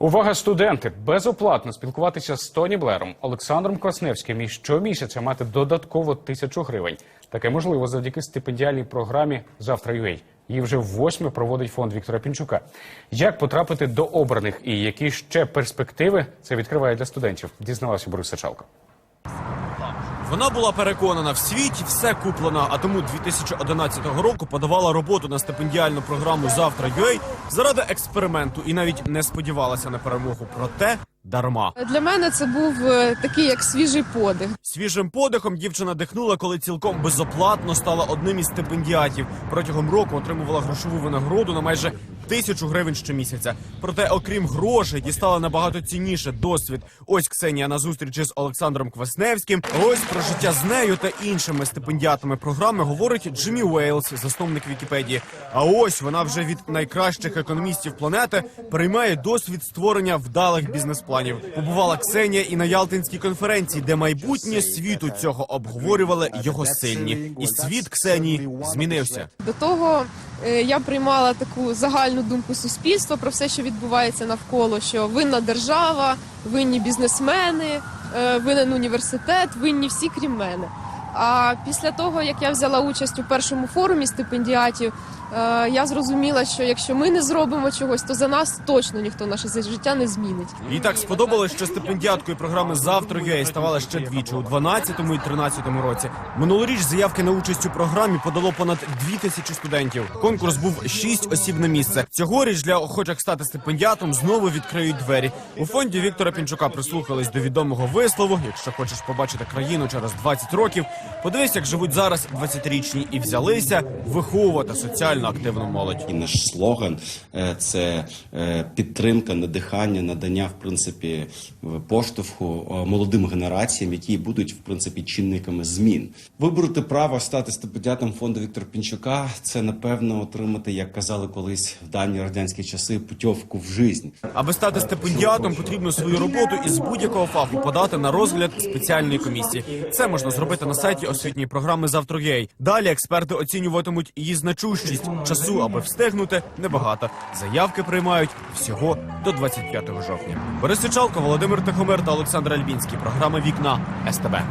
Увага, студенти! Безоплатно спілкуватися з Тоні Блером, Олександром Квасневським і щомісяця мати додатково тисячу гривень. Таке можливо завдяки стипендіальній програмі Завтра UA. Її вже восьме проводить фонд Віктора Пінчука. Як потрапити до обраних і які ще перспективи це відкриває для студентів? Дізнавався Борис Сачалко. Вона була переконана, в світі все куплено, а тому 2011 року подавала роботу на стипендіальну програму Завтра UA заради експерименту і навіть не сподівалася на перемогу. Проте дарма. Для мене це був е, такий як свіжий подих. Свіжим подихом дівчина дихнула, коли цілком безоплатно стала одним із стипендіатів. Протягом року отримувала грошову винагороду на майже тисячу гривень щомісяця. Проте, окрім грошей, дістала набагато цінніше досвід. Ось Ксенія на зустрічі з Олександром Квасневським. Ось про життя з нею та іншими стипендіатами програми говорить Джиммі Уейлс, засновник Вікіпедії. А ось вона вже від найкращих економістів планети приймає досвід створення вдалих бізнес-планів. Побувала Ксенія і на Ялтинській конференції, де майбутнє світу цього обговорювали його сильні. І світ Ксенії змінився. До того я приймала таку загальну думку суспільства про все, що відбувається навколо, що винна держава, винні бізнесмени, е, винен університет, винні всі крім мене. А після того, як я взяла участь у першому форумі стипендіатів, е, я зрозуміла, що якщо ми не зробимо чогось, то за нас точно ніхто наше життя не змінить. Їй так сподобалось, що стипендіаткою програми Завтра UA ставала ще двічі у 12-му і 13-му році. Минулоріч заявки на участь у програмі подало понад дві тисячі студентів. Конкурс був шість осіб на місце. Цьогоріч для охочих стати стипендіатом знову відкриють двері. У фонді Віктора Пінчука прислухались до відомого вислову. Якщо хочеш побачити країну через 20 років, подивись, як живуть зараз 20-річні, і взялися виховувати соціально активну молодь. І наш слоган е, це е, підтримка, надихання, надання в принципі поштовху е, молодим генераціям, які будуть в принципі чинниками змін. Вибороти право стати стипендіатом фонду Віктора Пінчука це напевно отримати, як казали колись в давні радянські часи, путівку в життя. Аби стати стипендіатом, потрібно свою роботу із будь-якого фаху подати на розгляд спеціальної комісії. Це можна зробити на сайті освітньої програми «Завтра ЄЙ». Далі експерти оцінюватимуть її значущість. Часу, аби встигнути, небагато. Заявки приймають всього до 25 жовтня. Борис Сичалко, Володимир Тихомир та Олександр Альбінський. Програма Вікна СТБ.